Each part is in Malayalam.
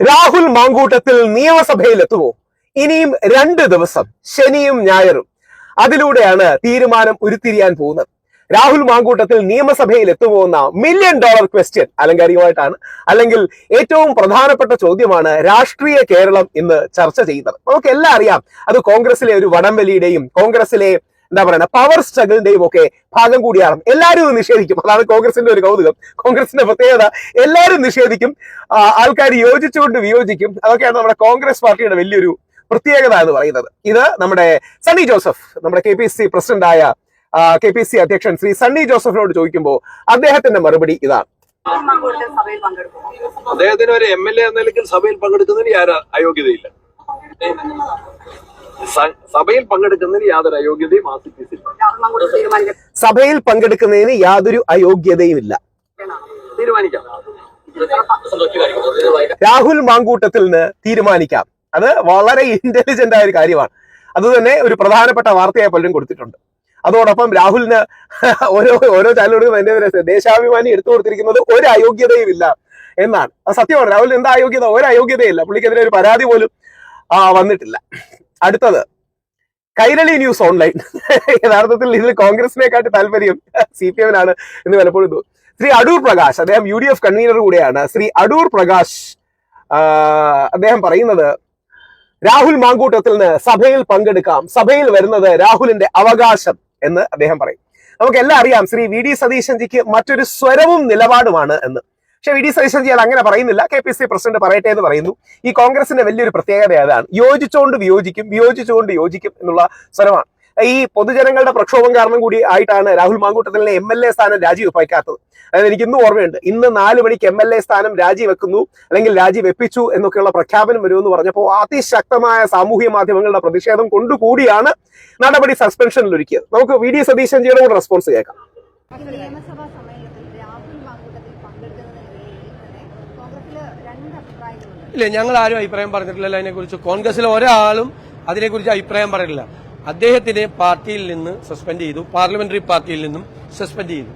രാഹുൽ മാങ്കൂട്ടത്തിൽ നിയമസഭയിൽ എത്തുമോ ഇനിയും രണ്ട് ദിവസം ശനിയും ഞായറും. അതിലൂടെയാണ് തീരുമാനം ഉരുത്തിരിയാൻ പോകുന്നത്. രാഹുൽ മാങ്കൂട്ടത്തിൽ നിയമസഭയിൽ എത്തുമോ എന്ന മില്യൺ ഡോളർ ക്വസ്റ്റ്യൻ അലങ്കാരികമായിട്ടാണ്. അല്ലെങ്കിൽ ഏറ്റവും പ്രധാനപ്പെട്ട ചോദ്യമാണ് രാഷ്ട്രീയ കേരളം ഇന്ന് ചർച്ച ചെയ്യുന്നത്. നമുക്ക് എല്ലാം അറിയാം. അത് കോൺഗ്രസിലെ ഒരു വടംവലിയുടെയും കോൺഗ്രസിലെ എന്താ പറയുക പവർ സ്ട്രഗിളിന്റെയും ഒക്കെ ഭാഗം കൂടിയാണ്. എല്ലാവരും നിഷേധിക്കും. അതാണ് കോൺഗ്രസിന്റെ ഒരു കൗതുകം. കോൺഗ്രസിന്റെ പ്രത്യേകത എല്ലാവരും നിഷേധിക്കും. ആൾക്കാർ യോജിച്ചുകൊണ്ട് വിയോജിക്കും. അതൊക്കെയാണ് നമ്മുടെ കോൺഗ്രസ് പാർട്ടിയുടെ വലിയൊരു പ്രത്യേകത എന്ന് പറയുന്നത്. ഇത് നമ്മുടെ സണ്ണി ജോസഫ് നമ്മുടെ കെ പി സി പ്രസിഡന്റായ കെ പി സി അധ്യക്ഷൻ ശ്രീ സണ്ണി ജോസഫിനോട് ചോദിക്കുമ്പോൾ അദ്ദേഹത്തിന്റെ മറുപടി ഇതാണ്. അദ്ദേഹത്തിന് ഒരു എം എൽ എ എന്ന നിലയ്ക്ക് സഭയിൽ പങ്കെടുക്കുന്നതിന് അയോഗ്യതയില്ല. സഭയിൽ പങ്കെടുക്കുന്നതിന് യാതൊരു അയോഗ്യതയും ആസിഫിസില്ല സഭയിൽ പങ്കെടുക്കുന്നതിന് യാതൊരു അയോഗ്യതയുമില്ല. തീരുമാനിക്കാം. രാഹുൽ മാങ്കൂട്ടത്തിൽ നിന്ന് തീരുമാനിക്കാം. അത് വളരെ ഇന്റലിജന്റ് ആയ ഒരു കാര്യമാണ്. അത് തന്നെ ഒരു പ്രധാനപ്പെട്ട വാർത്തയായി പലരും കൊടുത്തിട്ടുണ്ട്. അതോടൊപ്പം രാഹുലിന് ഓരോ ഓരോ ചാനലുകളും എന്റെ ദേശാഭിമാനി എടുത്തു കൊടുത്തിരിക്കുന്നത് ഒരു അയോഗ്യതയും ഇല്ല എന്നാണ്. അത് സത്യമാണ്. രാഹുലിന് എന്താ അയോഗ്യത? ഒരു അയോഗ്യതയില്ല. പുള്ളിക്കെതിരെ ഒരു പരാതി പോലും ആ, വന്നിട്ടില്ല. അടുത്തത്. Kairali news online. യഥാർത്ഥത്തിൽ ഇതിൽ കോൺഗ്രസിനെക്കാട്ടി താല്പര്യം സി പി എമ്മിനാണ് എന്ന് പലപ്പോഴും തോന്നുന്നു ശ്രീ അടൂർ പ്രകാശ് അദ്ദേഹം യു ഡി എഫ് കൺവീനർ കൂടിയാണ്. ശ്രീ അടൂർ പ്രകാശ് അദ്ദേഹം പറയുന്നത് രാഹുൽ മാങ്കൂട്ടത്തിൽ നിന്ന് സഭയിൽ പങ്കെടുക്കാം. സഭയിൽ വരുന്നത് രാഹുലിന്റെ അവകാശം എന്ന് അദ്ദേഹം പറയും. നമുക്ക് എല്ലാം അറിയാം ശ്രീ വി ഡി സതീശൻജിക്ക് മറ്റൊരു സ്വരവും നിലപാടുമാണ് എന്ന്. പക്ഷെ വി ഡി സതീശൻജി അത് അങ്ങനെ പറയുന്നില്ല. കെ പി സി പ്രസിഡന്റ് പറയട്ടെ എന്ന് പറയുന്നു. ഈ കോൺഗ്രസിന്റെ വലിയൊരു പ്രത്യേകത അതാണ് യോജിച്ചുകൊണ്ട് വിയോജിക്കും വിയോജിച്ചുകൊണ്ട് യോജിക്കും എന്നുള്ള സ്വരമാണ്. ഈ പൊതുജനങ്ങളുടെ പ്രക്ഷോഭം കാരണം കൂടി ആയിട്ടാണ് രാഹുൽ മാങ്കൂട്ടത്തിലെ എം എൽ എ സ്ഥാനം രാജിവെപ്പാക്കാത്തത് അതായത് എനിക്ക് ഇന്നും ഓർമ്മയുണ്ട്. ഇന്ന് നാല് മണിക്ക് എം എൽ എ സ്ഥാനം രാജിവെക്കുന്നു അല്ലെങ്കിൽ രാജിവെപ്പിച്ചു എന്നൊക്കെയുള്ള പ്രഖ്യാപനം വരുമെന്ന് പറഞ്ഞപ്പോൾ അതിശക്തമായ സാമൂഹ്യ മാധ്യമങ്ങളുടെ പ്രതിഷേധം കൊണ്ടുകൂടിയാണ് നടപടി സസ്പെൻഷനിൽ ഒരുക്കിയത് നമുക്ക് വി ഡി സതീശൻജിയുടെ കൂടെ റെസ്പോൺസ് കേൾക്കാം നിയമസഭാ സമ്മേളനത്തിൽ രാഹുൽ മാങ്കൂട്ടത്തിൽ പങ്കെടുക്കുന്നതിനെതിരെ തന്നെ കോൺഗ്രസിൽ രണ്ട് അഭിപ്രായങ്ങളുണ്ട് ഇല്ല? ഞങ്ങൾ ആരും അഭിപ്രായം പറഞ്ഞിട്ടില്ല അതിനെക്കുറിച്ച്. കോൺഗ്രസിലെ ഒരാളും അതിനെക്കുറിച്ച് അഭിപ്രായം പറഞ്ഞില്ല അദ്ദേഹത്തിനെ പാർട്ടിയിൽ നിന്ന് സസ്പെൻഡ് ചെയ്തു. പാർലമെന്ററി പാർട്ടിയിൽ നിന്നും സസ്പെൻഡ് ചെയ്തു.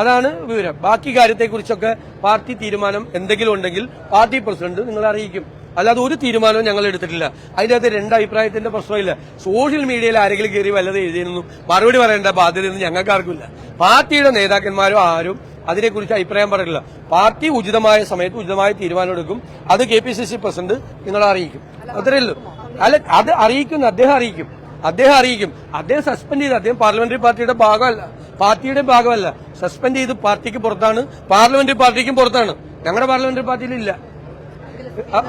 അതാണ് വിവരം. ബാക്കി കാര്യത്തെക്കുറിച്ചൊക്കെ പാർട്ടി തീരുമാനം എന്തെങ്കിലും ഉണ്ടെങ്കിൽ പാർട്ടി പ്രസിഡന്റ് നിങ്ങളെ അറിയിക്കും. അല്ലാതെ ഒരു തീരുമാനവും ഞങ്ങൾ എടുത്തിട്ടില്ല. അതിനകത്ത് രണ്ട് അഭിപ്രായത്തിന്റെ പ്രശ്നമില്ല സോഷ്യൽ മീഡിയയിൽ ആരെങ്കിലും കയറി വല്ലത് എഴുതിയിരുന്നു മറുപടി പറയേണ്ട ബാധ്യതയൊന്നും ഞങ്ങൾക്ക് ആർക്കില്ല പാർട്ടിയുടെ നേതാക്കന്മാരോ ആരും അതിനെക്കുറിച്ച് അഭിപ്രായം പറയില്ല. പാർട്ടി ഉചിതമായ സമയത്ത് ഉചിതമായ തീരുമാനം എടുക്കും അത് K P C C president നിങ്ങളെ അറിയിക്കും. അത്രയല്ലോ അല്ല അത് അറിയിക്കുന്ന. അദ്ദേഹം അറിയിക്കും. അദ്ദേഹം അറിയിക്കും. അദ്ദേഹം സസ്പെൻഡ് ചെയ്ത് അദ്ദേഹം പാർലമെന്ററി പാർട്ടിയുടെ ഭാഗമല്ല. പാർട്ടിയുടെ ഭാഗമല്ല. സസ്പെൻഡ് ചെയ്ത് പാർട്ടിക്ക് പുറത്താണ്. പാർലമെന്ററി പാർട്ടിക്കും പുറത്താണ്. ഞങ്ങളുടെ പാർലമെന്ററി പാർട്ടിയിൽ ഇല്ല.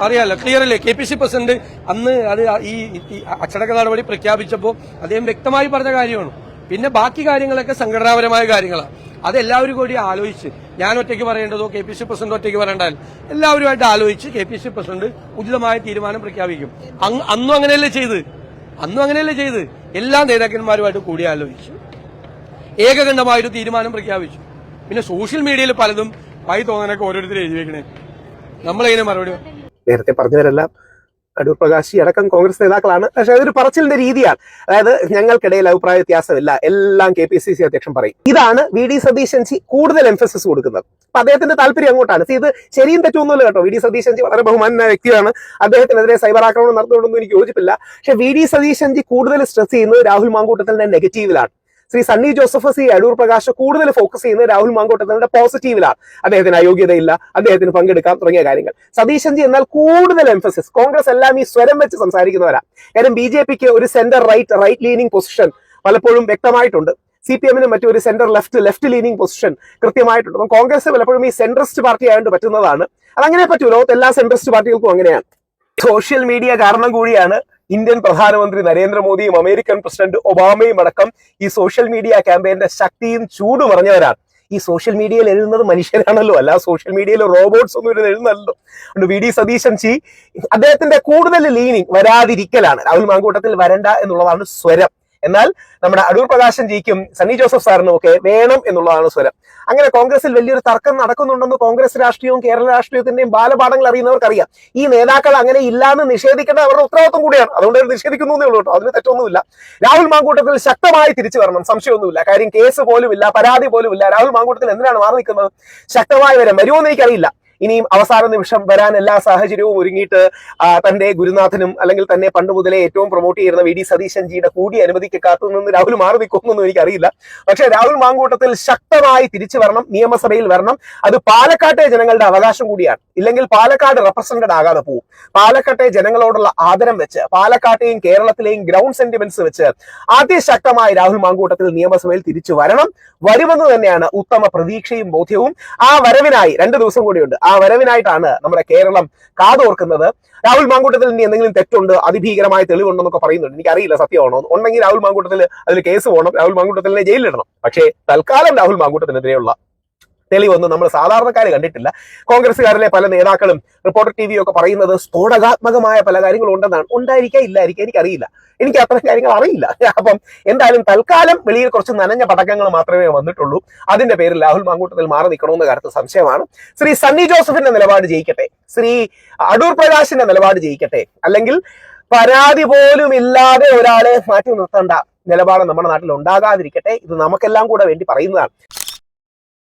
അറിയാലോ? ക്ലിയർ അല്ലേ? കെ പി സി പ്രസിഡന്റ് അന്ന് അത് ഈ അച്ചടക്ക നടപടി പ്രഖ്യാപിച്ചപ്പോൾ അദ്ദേഹം വ്യക്തമായി പറഞ്ഞ കാര്യമാണ്. പിന്നെ ബാക്കി കാര്യങ്ങളൊക്കെ സംഘടനാപരമായ കാര്യങ്ങളാണ് അത് എല്ലാവരും കൂടി ആലോചിച്ച്. ഞാൻ ഒറ്റയ്ക്ക് പറയേണ്ടതോ കെ പി സി പ്രസിഡന്റ് ഒറ്റയ്ക്ക് പറയേണ്ടാൽ എല്ലാവരുമായിട്ട് ആലോചിച്ച് കെ പി സി പ്രസിഡന്റ് ഉചിതമായ തീരുമാനം പ്രഖ്യാപിക്കും. അന്നും അങ്ങനെയല്ലേ ചെയ്ത്. അന്നും അങ്ങനെയല്ലേ ചെയ്ത്. എല്ലാ നേതാക്കന്മാരുമായിട്ട് കൂടി ആലോചിച്ചു. ഏകകണ്ഠമായൊരു തീരുമാനം പ്രഖ്യാപിച്ചു. പിന്നെ സോഷ്യൽ മീഡിയയിൽ പലതും പൈ തോന്നാനൊക്കെ ഓരോരുത്തരും എഴുതി വെക്കണേ. നമ്മളതിനെ മറുപടി നേരത്തെ പറഞ്ഞവരെല്ലാം അടൂർ പ്രകാശി അടക്കം കോൺഗ്രസ് നേതാക്കളാണ്. പക്ഷെ അതൊരു പറച്ചിലിന്റെ രീതിയാണ്. അതായത് ഞങ്ങൾക്കിടയിൽ അഭിപ്രായ വ്യത്യാസമില്ല. എല്ലാം കെ പി സി സി അധ്യക്ഷൻ പറയും. ഇതാണ് വി ഡി സതീശൻ ജി കൂടുതൽ എംഫസിസ് കൊടുക്കുന്നത്. അപ്പൊ അദ്ദേഹത്തിന്റെ താല്പര്യം അങ്ങോട്ടാണ്. ഇത് ശരിയും തെറ്റൊന്നുമില്ല കേട്ടോ. വി ഡി സതീശൻ ജി വളരെ ബഹുമാനായ വ്യക്തിയാണ്. അദ്ദേഹത്തിനെതിരെ സൈബർ ആക്രമണം നടന്നുകൊണ്ടൊന്നും എനിക്ക് യോജിപ്പില്ല. പക്ഷെ വി ഡി സതീശൻ ജി കൂടുതൽ സ്ട്രെസ് ചെയ്യുന്നത് രാഹുൽ മാങ്കൂട്ടത്തിന്റെ നെഗറ്റീവിലാണ് ശ്രീ സണ്ണി ജോസഫ് സി അടൂർ പ്രകാശ് കൂടുതൽ ഫോക്കസ് ചെയ്യുന്നത് രാഹുൽ മാങ്കോട്ടത്തിന്റെ പോസിറ്റീവിലാണ് അദ്ദേഹത്തിന് അയോഗ്യതയില്ല. അദ്ദേഹത്തിന് പങ്കെടുക്കാം തുടങ്ങിയ കാര്യങ്ങൾ. സതീശൻജി എന്നാൽ കൂടുതൽ എംഫസിസ് കോൺഗ്രസ് എല്ലാം ഈ സ്വരം വെച്ച് സംസാരിക്കുന്നവരാ. കാരണം ബി ജെ പിക്ക് ഒരു centre right right leaning position പലപ്പോഴും വ്യക്തമായിട്ടുണ്ട്. സി പി എമ്മിന് മറ്റൊരു centre left left leaning position കൃത്യമായിട്ടുണ്ട്. അപ്പം കോൺഗ്രസ് പലപ്പോഴും ഈ സെൻട്രസ്റ്റ് പാർട്ടി ആയതുകൊണ്ട് പറ്റുന്നതാണ്. അതങ്ങനെ പറ്റൂ ലോകത്ത് എല്ലാ സെൻട്രസ്റ്റ് പാർട്ടികൾക്കും അങ്ങനെയാണ്. സോഷ്യൽ മീഡിയ കാരണം കൂടിയാണ് ഇന്ത്യൻ പ്രധാനമന്ത്രി നരേന്ദ്രമോദിയും അമേരിക്കൻ പ്രസിഡന്റ് ഒബാമയും അടക്കം ഈ സോഷ്യൽ മീഡിയ ക്യാമ്പയിന്റെ ശക്തിയും ചൂടും പറഞ്ഞവരാണ് ഈ സോഷ്യൽ മീഡിയയിൽ എഴുതുന്നത് മനുഷ്യരാണല്ലോ. അല്ല സോഷ്യൽ മീഡിയയിൽ റോബോട്ട്സ് ഒന്നും ഇരുന്ന് എഴുതുന്നല്ലോ അതുകൊണ്ട് വി ഡി സതീശൻ ചി അദ്ദേഹത്തിന്റെ കൂടുതൽ ലീനിങ് വരാതിരിക്കലാണ്. രാഹുൽ മാങ്കൂട്ടത്തിൽ വരണ്ട എന്നുള്ളതാണ് സ്വരം. എന്നാൽ നമ്മുടെ അടൂർ പ്രകാശൻ ജിക്കും സണ്ണി ജോസഫ് സാറിനും ഒക്കെ വേണം എന്നുള്ളതാണ് സ്വരം. അങ്ങനെ കോൺഗ്രസിൽ വലിയൊരു തർക്കം നടക്കുന്നുണ്ടെന്ന് കോൺഗ്രസ് രാഷ്ട്രീയവും കേരള രാഷ്ട്രീയത്തിന്റെയും ബാലപാഠങ്ങൾ അറിയുന്നവർക്കറിയാം. ഈ നേതാക്കൾ അങ്ങനെ ഇല്ലാന്ന് നിഷേധിക്കേണ്ട അവരുടെ ഉത്തരവാദിത്വം കൂടിയാണ്. അതുകൊണ്ട് അവർ നിഷേധിക്കുന്നു കേട്ടോ. അതിന് തെറ്റൊന്നുമില്ല. രാഹുൽ മാങ്കൂട്ടത്തിൽ ശക്തമായി തിരിച്ചു വരണം. സംശയമൊന്നുമില്ല. കാര്യം കേസ് പോലും ഇല്ല പരാതി പോലും ഇല്ല രാഹുൽ മാങ്കൂട്ടത്തിൽ എന്തിനാണ് മാറി നിൽക്കുന്നത്? ശക്തമായി വരാൻ വരുമോ എന്ന് എനിക്കറിയില്ല. ഇനിയും അവസാന നിമിഷം വരാൻ എല്ലാ സാഹചര്യവും ഒരുങ്ങിയിട്ട് തന്റെ ഗുരുനാഥനും അല്ലെങ്കിൽ തന്നെ പണ്ട് മുതലേ ഏറ്റവും പ്രൊമോട്ട് ചെയ്യുന്ന വി ഡി സതീശൻ ജിയുടെ കൂടി അനുമതിക്ക് കാത്തുനിന്ന് രാഹുൽ മാറി നിൽക്കുമെന്നൊന്നും എനിക്കറിയില്ല. പക്ഷെ രാഹുൽ മാങ്കൂട്ടത്തിൽ ശക്തമായി തിരിച്ചു വരണം നിയമസഭയിൽ വരണം. അത് പാലക്കാട്ടെ ജനങ്ങളുടെ അവകാശം കൂടിയാണ്. ഇല്ലെങ്കിൽ പാലക്കാട് റെപ്രസെന്റഡ് ആകാതെ പോകും പാലക്കാട്ടെ ജനങ്ങളോടുള്ള ആദരം വെച്ച് പാലക്കാട്ടെയും കേരളത്തിലെയും ഗ്രൗണ്ട് സെന്റിമെന്റ്സ് വെച്ച് അതിശക്തമായി രാഹുൽ മാങ്കൂട്ടത്തിൽ നിയമസഭയിൽ തിരിച്ചു വരണം. വരുമെന്ന് തന്നെയാണ് ഉത്തമ പ്രതീക്ഷയും ബോധ്യവും. ആ വരവിനായി രണ്ട് ദിവസം കൂടിയുണ്ട്. വരവിനായിട്ടാണ് നമ്മുടെ കേരളം കാതോർക്കുന്നത്. രാഹുൽ മാങ്കൂട്ടത്തിൽ ഇനി എന്തെങ്കിലും തെറ്റുണ്ട് അതിഭീകരമായ തെളിവുണ്ടെന്നൊക്കെ പറയുന്നുണ്ട്. എനിക്ക് അറിയില്ല സത്യമാണോ? ഉണ്ടെങ്കിൽ രാഹുൽ മാങ്കൂട്ടത്തിൽ അതിൽ കേസ് പോകണം രാഹുൽ മാങ്കൂട്ടത്തിനെ ജയിലിലിടണം. പക്ഷേ തൽക്കാലം രാഹുൽ മാങ്കൂട്ടത്തിനെതിരെയുള്ള തെളിവൊന്നും നമ്മൾ സാധാരണക്കാർ കണ്ടിട്ടില്ല. കോൺഗ്രസ്സുകാരിലെ പല നേതാക്കളും റിപ്പോർട്ടർ ടി ഒക്കെ പറയുന്നത് സ്ഫോടകാത്മകമായ പല കാര്യങ്ങളും ഉണ്ടെന്നാണ് ഉണ്ടായിരിക്കാം ഇല്ലായിരിക്കാം എനിക്കറിയില്ല. എനിക്ക് അത്തരം കാര്യങ്ങൾ അറിയില്ല. അപ്പം എന്തായാലും തൽക്കാലം വെളിയിൽ കുറച്ച് നനഞ്ഞ പടക്കങ്ങൾ മാത്രമേ വന്നിട്ടുള്ളൂ. അതിന്റെ പേരിൽ രാഹുൽ മാങ്കൂട്ടത്തിൽ മാറി നിൽക്കണമെന്ന കാര്യത്തിൽ സംശയമാണ്. ശ്രീ സണ്ണി ജോസഫിന്റെ നിലപാട് ജയിക്കട്ടെ. ശ്രീ അടൂർ പ്രകാശിന്റെ നിലപാട് ജയിക്കട്ടെ. അല്ലെങ്കിൽ പരാതി പോലും ഇല്ലാതെ ഒരാളെ മാറ്റി നിർത്തേണ്ട നിലപാട് നമ്മുടെ നാട്ടിൽ ഉണ്ടാകാതിരിക്കട്ടെ. ഇത് നമുക്കെല്ലാം കൂടെ വേണ്ടി പറയുന്നതാണ്.